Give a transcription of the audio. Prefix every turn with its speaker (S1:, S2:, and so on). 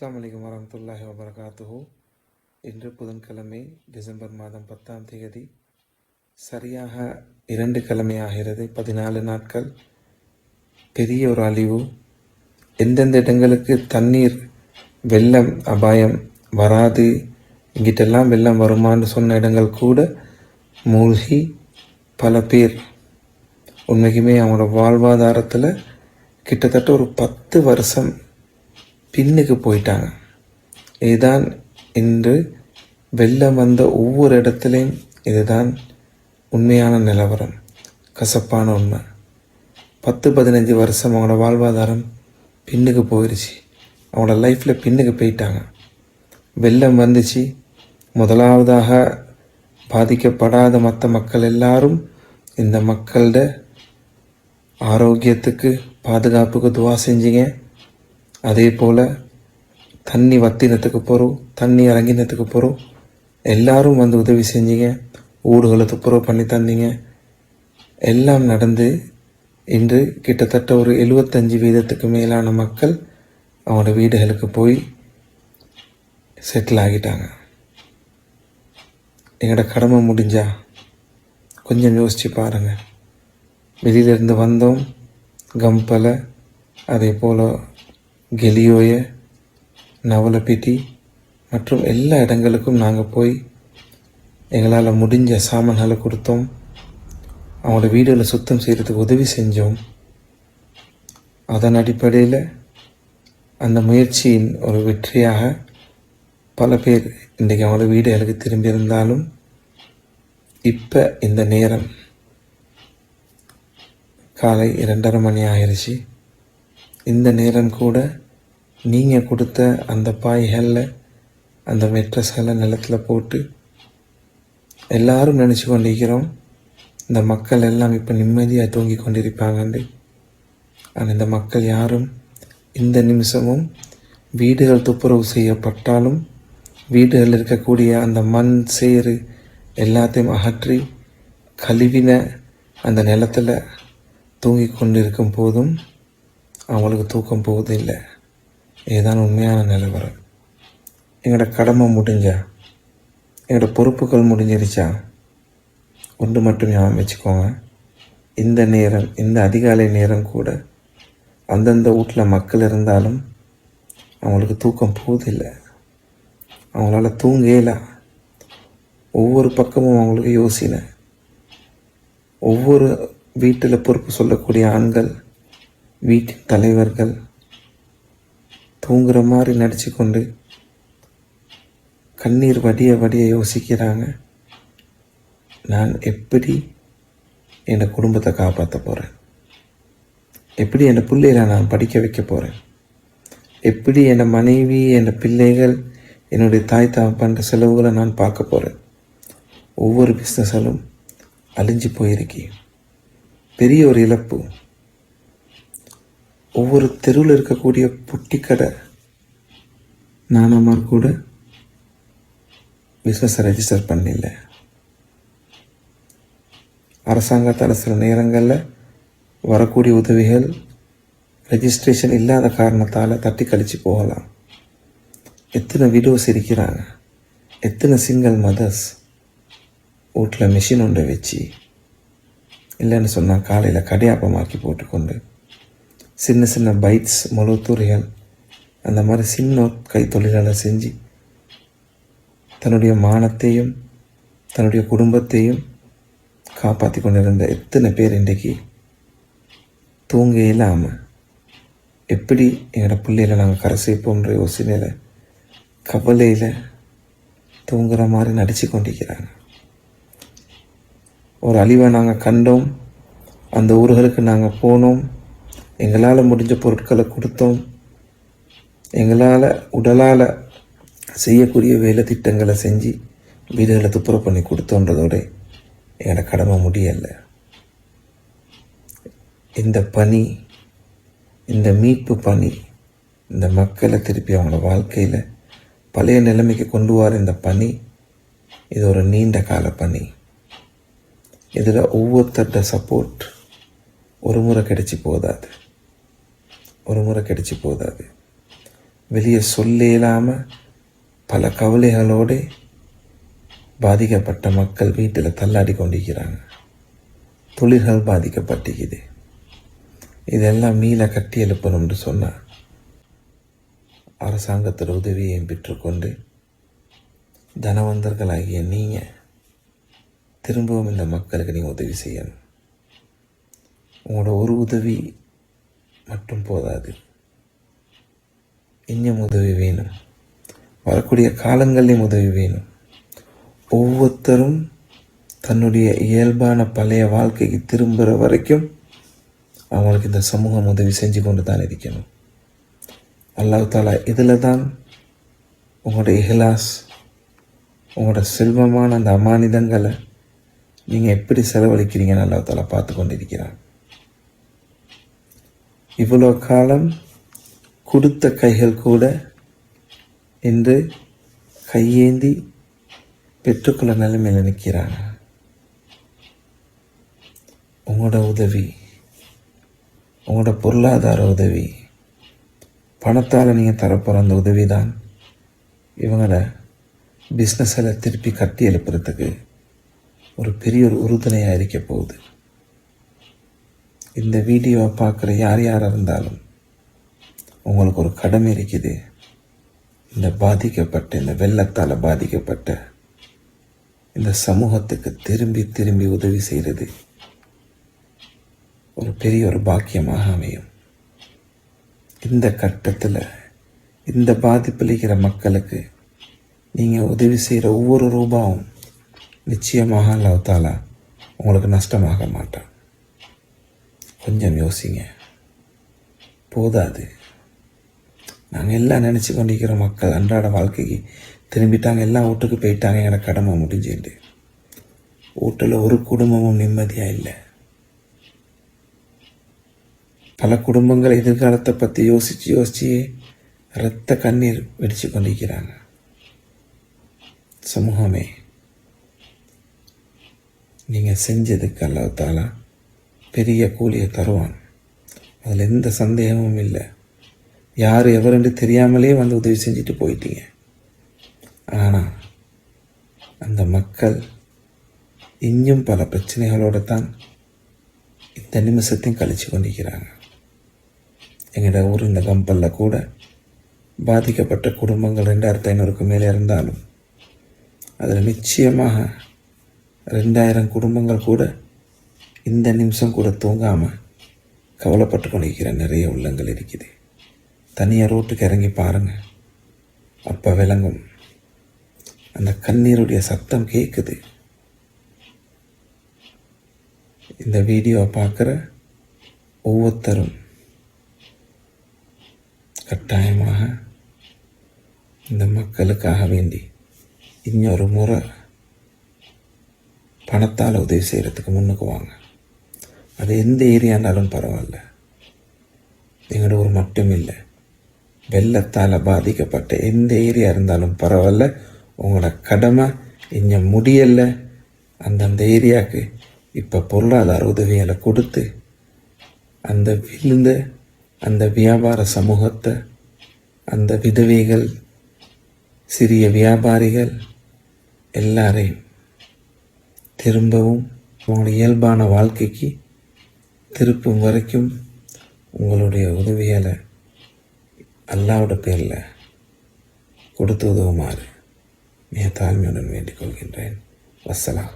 S1: அஸ்லாம் வலைக்கம் வரமத்துல்லாஹி வபரகாத்துஹு. இன்று புதன்கிழமை டிசம்பர் மாதம் பத்தாம் தேதி. சரியாக இரண்டு கிழமை ஆகிறது பதினாலு நாட்கள். பெரிய ஒரு அழிவு. எந்தெந்த இடங்களுக்கு தண்ணீர் வெள்ளம் அபாயம் வராது இங்கிட்டெல்லாம் வெள்ளம் வருமான்னு சொன்ன இடங்கள் கூட மூழ்கி பல பேர் உண்மைக்குமே அவங்களோட வாழ்வாதாரத்தில் கிட்டத்தட்ட ஒரு பத்து வருஷம் பின்னுக்கு போயிட்டாங்க. இதுதான் இன்று வெள்ளம் வந்த ஒவ்வொரு இடத்துலையும் இதுதான் உண்மையான நிலவரம். கசப்பான உண்மை. பத்து பதினஞ்சு வருஷம் அவங்களோட வாழ்வாதாரம் பின்னுக்கு போயிடுச்சு அவங்களோட லைஃப்பில் பின்னுக்கு போயிட்டாங்க. வெள்ளம் வந்துச்சு. முதலாவதாக பாதிக்கப்படாத மற்ற மக்கள் எல்லாரும் இந்த மக்களோட ஆரோக்கியத்துக்கு பாதுகாப்புக்கு துவா செஞ்சீங்க. அதே போல் தண்ணி வத்தினத்துக்கு போகிறோம் தண்ணி இறங்கினத்துக்கு போகிறோம் எல்லாரும் வந்து உதவி செஞ்சீங்க. ஊடுகளை துப்புரவு பண்ணி தந்தீங்க. எல்லாம் நடந்து இன்று கிட்டத்தட்ட ஒரு எழுபத்தஞ்சு வீதத்துக்கு மேலான மக்கள் அவங்களோட வீடுகளுக்கு போய் செட்டில் ஆகிட்டாங்க. எங்களோட கடமை முடிஞ்சா கொஞ்சம் யோசித்து பாருங்கள் வெளியிலேருந்து வந்தோம் கம்பலை அதே போல் கெலியோய நவலப்பிட்டி மற்றும் எல்லா இடங்களுக்கும் நாங்கள் போய் எங்களால் முடிஞ்ச சாமான்களை கொடுத்தோம். அவங்களோட வீடுகளை சுத்தம் செய்கிறதுக்கு உதவி செஞ்சோம். அதன் அடிப்படையில் அந்த முயற்சியின் ஒரு வெற்றியாக பல பேர் இன்றைக்கு அவங்களோட வீடுகளுக்கு திரும்பியிருந்தாலும் இப்போ இந்த நேரம் காலை இரண்டரை மணி ஆயிடுச்சு இந்த நேரம் கூட நீங்கள் கொடுத்த அந்த பாய்களில் அந்த மெட்ரஸ்களை நிலத்தில் போட்டு எல்லாரும் நினச்சி கொண்டிருக்கிறோம். இந்த மக்கள் எல்லாம் இப்போ நிம்மதியாக தூங்கி கொண்டிருப்பாங்கண்டு. ஆனால் இந்த மக்கள் யாரும் இந்த நிமிஷமும் வீடுகள் துப்புரவு செய்யப்பட்டாலும் வீடுகளில் இருக்கக்கூடிய அந்த மண் சேறு எல்லாத்தையும் அகற்றி கழுவின அந்த நிலத்தில் தூங்கி கொண்டிருக்கும் போதும் அவங்களுக்கு தூக்கம் போவதில்லை இதுதான் உண்மையான நிலவரம். எங்களோட கடமை முடிஞ்சா? எங்களோட பொறுப்புகள் முடிஞ்சிருச்சா? ஒன்று மட்டும் ஞாபகம் வச்சுக்கோங்க. இந்த நேரம் இந்த அதிகாலை நேரம் கூட அந்தந்த வீட்டில் மக்கள் இருந்தாலும் அவங்களுக்கு தூக்கம் போவதில்லை அவங்களால தூங்கலாம் ஒவ்வொரு பக்கமும் அவங்களுக்கு யோசினை. ஒவ்வொரு வீட்டில் பொறுப்பு சொல்லக்கூடிய ஆண்கள் வீட்டின் தலைவர்கள் தூங்குற மாதிரி நடிச்சு கொண்டு கண்ணீர் வடிய வடிய யோசிக்கிறாங்க. நான் எப்படி என் குடும்பத்தை காப்பாற்ற போகிறேன் எப்படி என் பிள்ளைகளை நான் படிக்க வைக்க போகிறேன் எப்படி என் மனைவி என் பிள்ளைகள் என்னுடைய தாய் தகப்பன்ற செலவுகளை நான் பார்க்க போகிறேன் ஒவ்வொரு பிஸ்னஸாலும் அழிஞ்சு போயிருக்கேன். பெரிய ஒரு இழப்பு. ஒவ்வொரு தெருவில் இருக்கக்கூடிய பொட்டிக்கடை நானாமார் கூட பிஸ்னஸை ரெஜிஸ்டர் பண்ணல. அரசாங்கத்தால் சில நேரங்களில் வரக்கூடிய உதவிகள் ரெஜிஸ்ட்ரேஷன் இல்லாத காரணத்தால் தட்டி கழித்து போகலாம். எத்தனை விடோஸ் இருக்கிறாங்க? எத்தனை சிங்கிள் மதர்ஸ் வீட்டில் மிஷின் ஒன்றை வச்சு இல்லைன்னு சொன்னால் காலையில் கடையாப்பமாக்கி போட்டுக்கொண்டு சின்ன சின்ன பைட்ஸ் முழுத்தூரிகள் அந்த மாதிரி சின்ன கைத்தொழிலாளர் செஞ்சு தன்னுடைய மானத்தையும் தன்னுடைய குடும்பத்தையும் காப்பாற்றி கொண்டிருந்த எத்தனை பேர் இன்றைக்கு தூங்க இல்லாமல் எப்படி எங்களோட பிள்ளைகளை நாங்கள் கரை சேர்ப்போன்ற யோசனையில் கவலையில் தூங்குற மாதிரி நடித்து கொண்டிருக்கிறாங்க. ஒரு அழிவை நாங்கள் கண்டோம் அந்த ஊர்களுக்கு நாங்கள் போனோம் எங்களால் முடிஞ்ச பொருட்களை கொடுத்தோம். எங்களால் உடலால் செய்யக்கூடிய வேலை திட்டங்களை செஞ்சு வீடுகளை துப்புரவு பண்ணி கொடுத்தோன்றதோட எங்களோட கடமை முடியலை. இந்த பணி இந்த மீட்பு பணி இந்த மக்களை திருப்பி அவங்களோட வாழ்க்கையில் பழைய நிலைமைக்கு கொண்டு வர இந்த பணி இது ஒரு நீண்ட கால பணி. இதில் ஒவ்வொருத்தர்ட சப்போர்ட் ஒரு முறை கிடைச்சி போதாது. ஒரு முறை கிடைச்சி போதாது. வெளியே சொல்ல இல்லாமல் பல கவலைகளோடு பாதிக்கப்பட்ட மக்கள் வீட்டில் தள்ளாடி கொண்டிருக்கிறாங்க. தொழில்கள் பாதிக்கப்பட்டிருக்குது இதெல்லாம் மீள கட்டி எழுப்பணும்னு சொன்னால் அரசாங்கத்தோட உதவியை பெற்றுக்கொண்டு தனவந்தர்களாகிய நீங்கள் திரும்பவும் இந்த மக்களுக்கு நீங்கள் உதவி செய்யணும். உங்களோட ஒரு உதவி மட்டும் போதாது. இன்னும் உதவி வேணும். வரக்கூடிய காலங்களிலும் உதவி வேணும். ஒவ்வொருத்தரும் தன்னுடைய இயல்பான பழைய வாழ்க்கைக்கு திரும்புகிற வரைக்கும் அவங்களுக்கு இந்த சமூகம் உதவி செஞ்சு கொண்டு தான் இருக்கணும். அல்லாஹ் தாலா இதில் தான் உங்களோட இஹ்லாஸ் உங்களோட செல்வமான அந்த அமானிதங்களை நீங்கள் எப்படி செலவழிக்கிறீங்கன்னு அல்லாஹ் தாலா பார்த்து கொண்டு இருக்கிறான் இவ்வளோ காலம் கொடுத்த கைகள் கூட இன்று கையேந்தி பெற்றுக்கொள்ள நிலைமையில் நிற்கிறாங்க உங்களோட உதவி உங்களோட பொருளாதார உதவி பணத்தால் நீங்கள் தரப்போகிற அந்த உதவி தான் இவங்கள பிஸ்னஸில் திருப்பி கட்டி எழுப்புறதுக்கு ஒரு பெரிய ஒரு உறுதுணையாக இருக்க போகுது. இந்த வீடியோவை பார்க்குற யார் யாராக இருந்தாலும் உங்களுக்கு ஒரு கடமை இருக்குது. இந்த பாதிக்கப்பட்ட இந்த வெள்ளத்தால் பாதிக்கப்பட்ட இந்த சமூகத்துக்கு திரும்பி திரும்பி உதவி செய்கிறது ஒரு பெரிய ஒரு பாக்கியமாக அமையும். இந்த கட்டத்தில் இந்த பாதிப்பளிக்கிற மக்களுக்கு நீங்கள் உதவி செய்கிற ஒவ்வொரு ரூபாவும் நிச்சயமாக அல்லாஹ் உங்களுக்கு நஷ்டமாக மாட்டான். கொஞ்சம் யோசிங்க. போதாது. நாங்கள் எல்லாம் நினச்சி கொண்டிருக்கிற மக்கள் அன்றாட வாழ்க்கைக்கு திரும்பிட்டாங்க எல்லாம் வீட்டுக்கு போயிட்டாங்க எங்களோட கடமை முடிஞ்சுட்டு வீட்டில் ஒரு குடும்பமும் நிம்மதியாக இல்லை. பல குடும்பங்கள் எதிர்காலத்தை பற்றி யோசித்து யோசித்து இரத்த கண்ணீர் வெடித்து கொண்டிருக்கிறாங்க. சமூகமே நீங்கள் செஞ்சதுக்கு அல்லாத்தாலாம் பெரிய கூலியை தருவான். அதில் எந்த சந்தேகமும் இல்லை. யார் எவரென்று தெரியாமலே வந்து உதவி செஞ்சுட்டு போயிட்டீங்க. ஆனால் அந்த மக்கள் இன்னும் பல பிரச்சனைகளோடு தான் இந்த நிமிஷத்தையும் கழித்து கொண்டிருக்கிறாங்க. எங்களோட ஊர் இந்த கம்பலில் கூட பாதிக்கப்பட்ட குடும்பங்கள் ரெண்டாயிரத்து ஐநூறுக்கு மேலே இருந்தாலும் அதில் நிச்சயமாக ரெண்டாயிரம் குடும்பங்கள் கூட இந்த நிமிஷம் கூட தூங்காமல் கவலைப்பட்டு கொண்டிருக்கிற நிறைய உள்ளங்கள் இருக்குது. தனியாக ரோட்டுக்கு இறங்கி பாருங்கள் அப்போ விளங்கும். அந்த கண்ணீருடைய சத்தம் கேட்குது இந்த வீடியோவை பார்க்குற ஒவ்வொருத்தரும் கட்டாயமாக இந்த மக்களுக்காக வேண்டி இன்னொரு முறை பணத்தால் உதவி செய்கிறதுக்கு முன்னுக்கு வாங்க. அது எந்த ஏரியானாலும் பரவாயில்ல. எங்களோட ஊர் மட்டும் இல்லை வெள்ளத்தால் பாதிக்கப்பட்ட எந்த ஏரியா இருந்தாலும் பரவாயில்ல. உங்களோட கடமை இங்கே முடியலை. அந்தந்த ஏரியாவுக்கு இப்போ பொருளாதார உதவிகளை கொடுத்து அந்த விழுந்த அந்த வியாபார சமூகத்தை அந்த விதவைகள் சிறிய வியாபாரிகள் எல்லாரையும் திரும்பவும் உங்களோட இயல்பான வாழ்க்கைக்கு திருப்பும் வரைக்கும் உங்களுடைய உதவியால் அல்லாவோட பேரில் கொடுத்து உதவுமாறு மிக தாழ்மையுடன் வேண்டிக் கொள்கின்றேன். வசலாம்